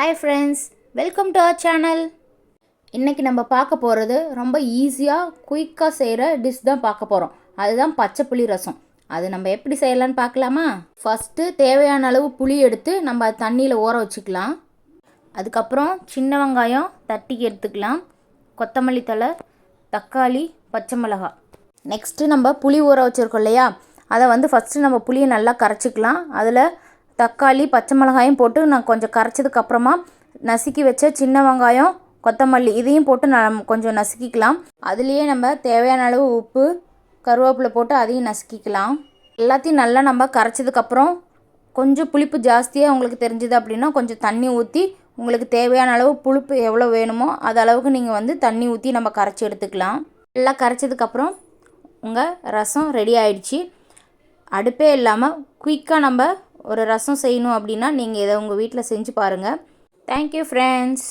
Hi friends welcome to our channel இன்றைக்கி நம்ம பார்க்க போகிறது ரொம்ப ஈஸியாக குயிக்காக செய்கிற டிஷ் தான் பார்க்க போகிறோம் அதுதான் பச்சை புளி ரசம். அது நம்ம எப்படி செய்யலான்னு பார்க்கலாமா? ஃபஸ்ட்டு தேவையான அளவு புளி எடுத்து நம்ம தண்ணியில் ஊற வச்சுக்கலாம். அதுக்கப்புறம் சின்ன வெங்காயம் தட்டிக்கு எடுத்துக்கலாம். கொத்தமல்லி தழை தக்காளி பச்சை மிளகாய். நெக்ஸ்ட்டு நம்ம புளி ஊற வச்சுருக்கோம் இல்லையா? அதை வந்து ஃபஸ்ட்டு நம்ம புளியை நல்லா கரைச்சிக்கலாம். அதில் தக்காளி பச்சை மிளகாயும் போட்டு நான் கொஞ்சம் கரைச்சதுக்கப்புறமா நசுக்கி வச்ச சின்ன வெங்காயம் கொத்தமல்லி இதையும் போட்டு நான் கொஞ்சம் நசுக்கிக்கலாம். அதுலேயே நம்ம தேவையான அளவு உப்பு கருவேப்பிலை போட்டு அதையும் நசுக்கிக்கலாம். எல்லாத்தையும் நல்லா நம்ம கரைச்சதுக்கப்புறம் கொஞ்சம் புளிப்பு ஜாஸ்தியாக உங்களுக்கு தெரிஞ்சுது அப்படின்னா கொஞ்சம் தண்ணி ஊற்றி உங்களுக்கு தேவையான அளவு புளிப்பு எவ்வளோ வேணுமோ அது அளவுக்கு நீங்கள் வந்து தண்ணி ஊற்றி நம்ம கரைச்சி எடுத்துக்கலாம். நல்லா கரைச்சதுக்கப்புறம் உங்கள் ரசம் ரெடி ஆயிடுச்சு. அடுப்பே இல்லாமல் குயிக்காக நம்ம ஒரு ரசம் செய்யணும் அப்படின்னா நீங்கள் இதை உங்கள் வீட்டில் செஞ்சு பாருங்கள் தேங்க்யூ ஃப்ரெண்ட்ஸ்